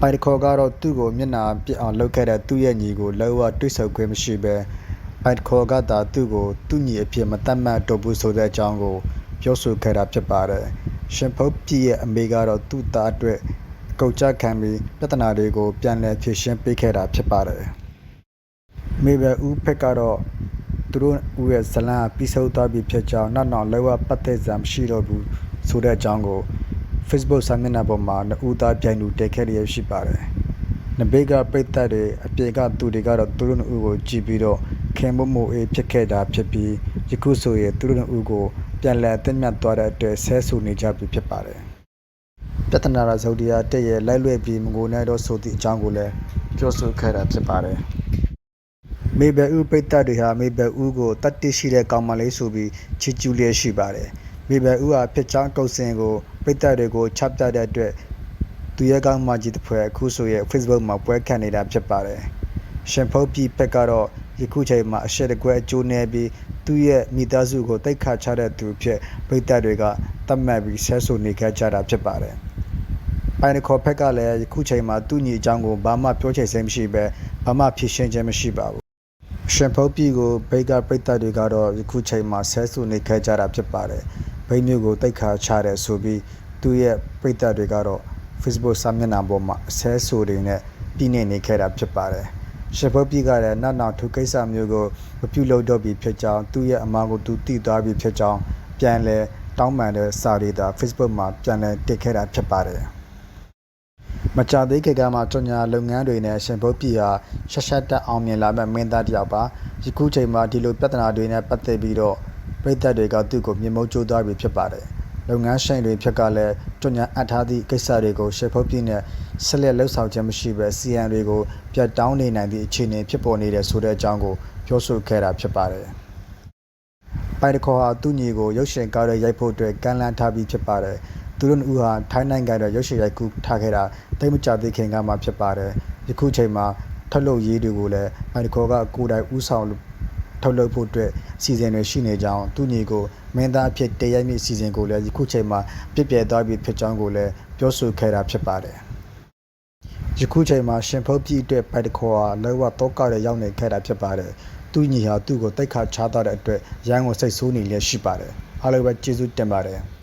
ပိုင်တခေါ်ကတော့သူ့ကိုမျက်နှာပြစ်အောင်လုပ်ခဲ့တဲ့သူ့ရဲ့ညီကိုလုံးဝတွေးဆခွင့်မရှိဘဲပိုင်တခေါ်ကသာသူ့ကိုသူ့ညီအဖြစ်မတတ်မှတ်တော့ဘူးဆိုတဲ့အကြောင်းကိုပြောဆိုခဲ့တာဖြစ်ပါတယ်ရှင်ဖုတ်ပြည့်ရဲ့အမေကတော့သူ့သားအတွက်အကုတ်ကြခံပြီးပြဿနာတွေကိုပြန်လည်ဖြေရှင်းပေးခဲ့တာဖြစ်ပါတယ်မေဘယ်ဦးဖက်ကတော့သူတို့ဦးရဲ့ဇလံပြီးဆုံးသွားပြီဖြစ်ကြောင်းနောက်နောက်လောကပတ်သက်စရာမရှိတော့ဘူးဆိုတဲ့အကြောင်းကို Facebook စာမျက်နှာပေါ်မှာနှစ်ဦးသားပြိုင်လူတက်ခဲ့ရရှိပါတယ်။နဘေးကပိတ်သက်တွေအပြေကသူတွေကတော့သူတို့နှစ်ဦးကိုကြည်ပြီးတော့ခင်မမိုအေးဖြစ်ခဲ့တာဖြစ်ပြီးယခုဆိုရင်သူတို့နှစ်ဦးကိုပြန်လည်အသိမြတ်သွားတဲ့အတွက်ဆဲဆူနေကြပြီဖြစ်ပါတယ်။ပြဿနာရဇုတ်တရားတက်ရဲ့လိုက်လွဲ့ပြီးမငိုနိုင်တော့ဆိုသည့်အကြောင်းကိုလည်းပြောဆိုခဲ့တာဖြစ်ပါတယ်။မေဘယ်ဦးပိတ်သက်တွေဟာမေဘယ်ဦးကိုတတ်တိရှိတဲ့ကောင်မလေးဆိုပြီးချီကျူးလျက်ရှိပါတယ်။မေဘယ်ဦးဟာဖြစ်ချောင်းကုတ်စင်ကို ပိတ်သက်တွေကိုချပြတဲ့အတွက်သူရဲ့ကောင်မကြီးတစ်ဖွဲ့အခုဆိုရဲ့ Facebook မှာပွဲခတ်နေတာဖြစ်ပါတယ်။ရှင်ဖုတ်ပြည်ဖက်ကတော့ယခုချိန်မှာအရှက်တကွဲအကျိုးနေပြီးသူ့ရဲ့မိသားစုကိုတိတ်ခါချတဲ့သူဖြစ်ပိတ်သက်တွေကတတ်မှတ်ပြီးဆဲဆိုနေခဲ့ကြတာဖြစ်ပါတယ်။ပိုင်တခေါ်ဖက်ကလည်းယခုချိန်မှာသူ့ညီအကြောင်းကိုဘာမှပြောချင်စိတ်မရှိပဲဘာမှဖြေရှင်းခြင်းမရှိပါဘူး။ရှင်ဖုတ်ပြည်ကိုဘိတ်ကပိတ်သက်တွေကတော့ယခုချိန်မှာဆဲဆူနေခဲ့ကြတာဖြစ်ပါတယ်။ ဘိတ်မျိုးကိုတိတ်ခါချတယ်ဆိုပြီးသူ့ရဲ့ပိတ်သက်တွေကတော့ Facebook စာမျက်နှာပေါ်မှာဆဲဆူတွေနဲ့ပြည်နေနေခဲ့တာဖြစ်ပါတယ်။ရှင်ဖုတ်ပြည်ကလည်းနောက်နောက်သူကိစ္စမျိုးကိုမပြုလုပ်တော့ပြီဖြစ်ကြောင်းသူ့ရဲ့အမားကိုသူတည်သွားပြီဖြစ်ကြောင်းပြန်လဲတောင်းပန်တဲ့စာတွေသာ Facebook မှာပြန်လဲတက်ခဲ့တာဖြစ်ပါတယ်။မကြသေးခေတ်ကမှကြော်ညာလုပ်ငန်းတွေနဲ့ရှင်ဘုတ်ပြည်ဟာရှက်ရှက်တက်အောင်မြင်လာမဲ့မင်းသားတစ်ယောက်ပါယခုချိန်မှာဒီလိုပြဿနာတွေနဲ့ပတ်သက်ပြီးတော့ ပြည်သက်တွေကသူ့ကိုမြင်မုံကြိုးသွားပြီဖြစ်ပါတယ်လုပ်ငန်းရှင်တွေဖြစ်ကလည်းကြော်ညာအပ်ထားသည့်ကိစ္စတွေကိုရှင်ဘုတ်ပြည်နဲ့ဆက်လက်လှုပ်ဆောင်ခြင်းမရှိဘဲ CN တွေကိုပြတ်တောင်းနေနိုင်သည့်အခြေအနေဖြစ်ပေါ်နေတဲ့ဆိုတဲ့အကြောင်းကိုပြောဆိုခဲ့တာဖြစ်ပါတယ်ပိုင်တခေါ်ဟာသူ့ညီကိုရုပ်ရှင်ကားတွေရိုက်ဖို့အတွက်ကမ်းလှမ်းထားပြီးဖြစ်ပါတယ်။သူတို့နှစ်ဦးဟာထိုင်းနိုင်ငံရဲ့ရုပ်ရှင်ရိုက်ကူးထားခဲ့တာတိတ်မကြသေးခင်ကမှဖြစ်ပါတယ်။ယခုချိန်မှာထုတ်လုပ်ရေးတွေကိုလည်းပိုင်တခေါ်ကကိုယ်တိုင်ဦးဆောင် ထုတ်လုပ်ဖို့အတွက်စီစဉ်တွေရှိနေကြောင်းသူ့ညီကိုမင်းသားအဖြစ်တရိုက်မြင့်စီစဉ်ကိုလည်းယခုချိန်မှာပြည့်ပြည့်သွားပြီဖြစ်ကြောင်းကိုလည်းပြောဆိုခဲ့တာဖြစ်ပါတယ်။ယခုချိန်မှာရှင်ဖုတ်ပြည်အတွက်ပိုင်တခေါ်ဟာလောကတောကရရောက်နေခဲ့တာဖြစ်ပါတယ်။သူ့ညီဟာသူ့ကိုတိတ်ခါချားသွားတဲ့အတွက်ရန်ကိုစိတ်ဆိုးနေလျက်ရှိပါတယ်။အားလုံးပဲကျေးဇူးတင်ပါတယ်။